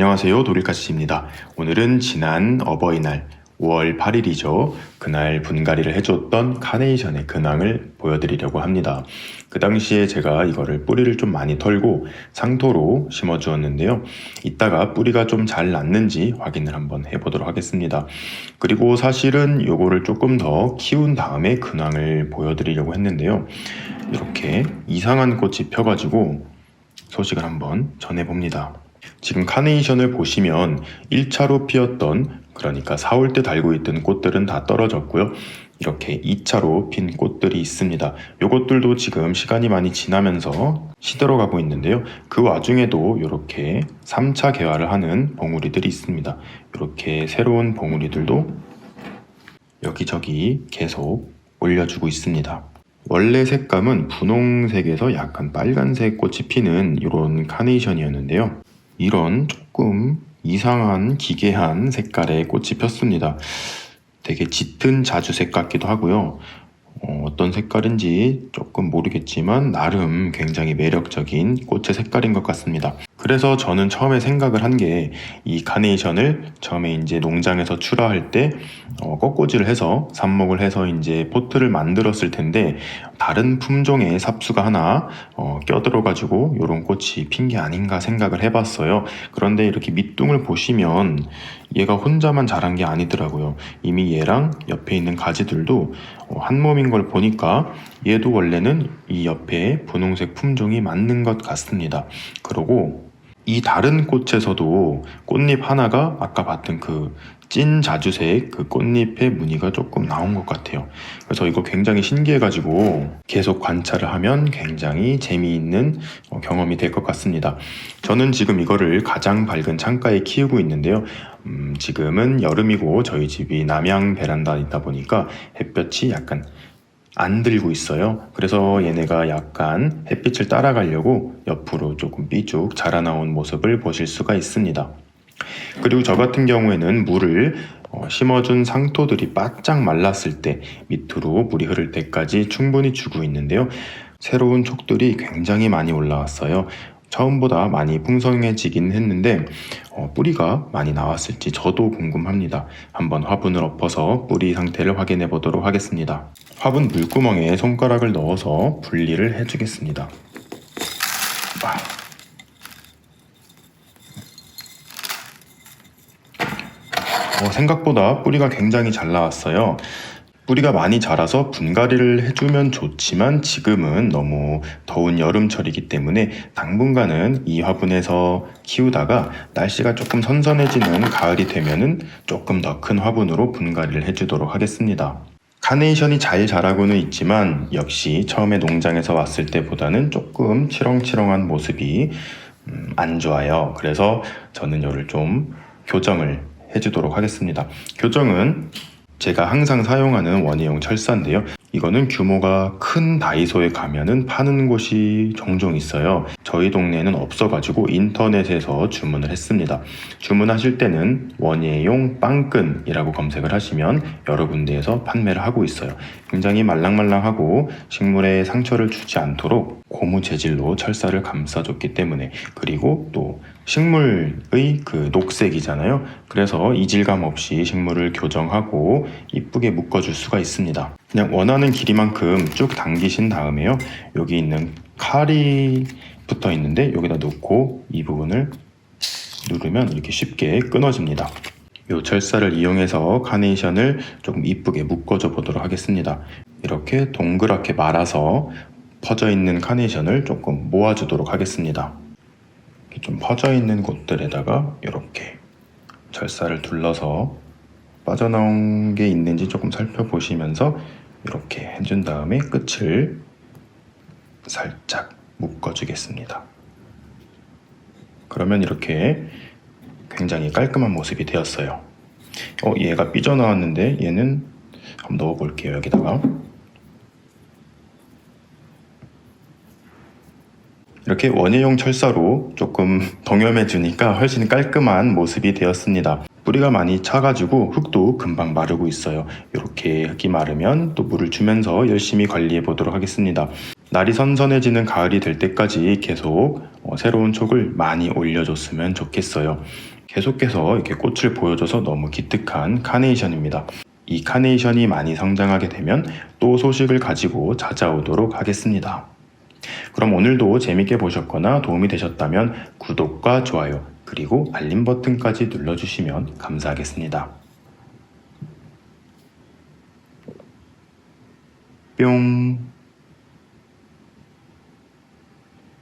안녕하세요. 도릴카씨입니다. 오늘은 지난 어버이날 5월 8일이죠. 그날 분갈이를 해줬던 카네이션의 근황을 보여드리려고 합니다. 그 당시에 제가 이거를 뿌리를 좀 많이 털고 상토로 심어주었는데요. 이따가 뿌리가 좀 잘 났는지 확인을 한번 해보도록 하겠습니다. 그리고 사실은 요거를 조금 더 키운 다음에 근황을 보여드리려고 했는데요. 이렇게 이상한 꽃이 펴가지고 소식을 한번 전해봅니다. 지금 카네이션을 보시면 1차로 피었던 그러니까 4월 때 달고 있던 꽃들은 다 떨어졌고요. 이렇게 2차로 핀 꽃들이 있습니다. 요것들도 지금 시간이 많이 지나면서 시들어가고 있는데요. 그 와중에도 이렇게 3차 개화를 하는 봉우리들이 있습니다. 이렇게 새로운 봉우리들도 여기저기 계속 올려주고 있습니다. 원래 색감은 분홍색에서 약간 빨간색 꽃이 피는 이런 카네이션이었는데요. 이런 조금 이상한 기괴한 색깔의 꽃이 폈습니다. 되게 짙은 자주색 같기도 하고요. 어, 어떤 색깔인지 조금 모르겠지만 나름 굉장히 매력적인 꽃의 색깔인 것 같습니다. 그래서 저는 처음에 생각을 한 게 이 카네이션을 처음에 이제 농장에서 출하할 때 어, 꺾꽂이를 해서 삽목을 해서 이제 포트를 만들었을 텐데 다른 품종의 삽수가 하나 어, 껴들어 가지고 이런 꽃이 핀 게 아닌가 생각을 해봤어요. 그런데 이렇게 밑둥을 보시면 얘가 혼자만 자란 게 아니더라고요. 이미 얘랑 옆에 있는 가지들도 어, 한 몸인 걸 보니까 얘도 원래는 이 옆에 분홍색 품종이 맞는 것 같습니다. 그리고 이 다른 꽃에서도 꽃잎 하나가 아까 봤던 그 찐 자주색 그 꽃잎의 무늬가 조금 나온 것 같아요. 그래서 이거 굉장히 신기해가지고 계속 관찰을 하면 굉장히 재미있는 어, 경험이 될 것 같습니다. 저는 지금 이거를 가장 밝은 창가에 키우고 있는데요. 음, 지금은 여름이고 저희 집이 남향 베란다이다 보니까 햇볕이 약간 안 들고 있어요. 그래서 얘네가 약간 햇빛을 따라가려고 옆으로 조금 삐쭉 자라나온 모습을 보실 수가 있습니다. 그리고 저 같은 경우에는 물을 어, 심어준 상토들이 바짝 말랐을 때 밑으로 물이 흐를 때까지 충분히 주고 있는데요. 새로운 촉들이 굉장히 많이 올라왔어요. 처음보다 많이 풍성해지긴 했는데 어, 뿌리가 많이 나왔을지 저도 궁금합니다. 한번 화분을 엎어서 뿌리 상태를 확인해 보도록 하겠습니다. 화분 물구멍에 손가락을 넣어서 분리를 해주겠습니다. 와. 어, 생각보다 뿌리가 굉장히 잘 나왔어요. 뿌리가 많이 자라서 분갈이를 해주면 좋지만 지금은 너무 더운 여름철이기 때문에 당분간은 이 화분에서 키우다가 날씨가 조금 선선해지는 가을이 되면은 조금 더 큰 화분으로 분갈이를 해주도록 하겠습니다. 카네이션이 잘 자라고는 있지만 역시 처음에 농장에서 왔을 때보다는 조금 치렁치렁한 모습이 음, 안 좋아요. 그래서 저는 이를 좀 교정을 해주도록 하겠습니다. 교정은 제가 항상 사용하는 원예용 철사인데요. 이거는 규모가 큰 다이소에 가면은 파는 곳이 종종 있어요. 저희 동네에는 없어가지고 인터넷에서 주문을 했습니다. 주문하실 때는 원예용 빵끈이라고 검색을 하시면 여러 군데에서 판매를 하고 있어요. 굉장히 말랑말랑하고 식물에 상처를 주지 않도록 고무 재질로 철사를 감싸줬기 때문에 그리고 또 식물의 그 녹색이잖아요. 그래서 이질감 없이 식물을 교정하고 이쁘게 묶어줄 수가 있습니다. 그냥 원하는 길이만큼 쭉 당기신 다음에요. 여기 있는 칼이 붙어 있는데 여기다 놓고 이 부분을 누르면 이렇게 쉽게 끊어집니다. 이 철사를 이용해서 카네이션을 조금 이쁘게 묶어줘 보도록 하겠습니다. 이렇게 동그랗게 말아서 퍼져 있는 카네이션을 조금 모아주도록 하겠습니다. 좀 퍼져 있는 곳들에다가 이렇게 철사를 둘러서 빠져나온 게 있는지 조금 살펴보시면서 이렇게 해준 다음에 끝을 살짝 묶어주겠습니다. 그러면 이렇게 굉장히 깔끔한 모습이 되었어요. 어, 얘가 삐져나왔는데 얘는 한번 넣어볼게요, 여기다가. 이렇게 원예용 철사로 조금 동염해 주니까 훨씬 깔끔한 모습이 되었습니다. 뿌리가 많이 차가지고 흙도 금방 마르고 있어요. 이렇게 흙이 마르면 또 물을 주면서 열심히 관리해 보도록 하겠습니다. 날이 선선해지는 가을이 될 때까지 계속 어, 새로운 촉을 많이 올려줬으면 좋겠어요. 계속해서 이렇게 꽃을 보여줘서 너무 기특한 카네이션입니다. 이 카네이션이 많이 성장하게 되면 또 소식을 가지고 찾아오도록 하겠습니다. 그럼 오늘도 재밌게 보셨거나 도움이 되셨다면 구독과 좋아요 그리고 알림 버튼까지 눌러주시면 감사하겠습니다. 뿅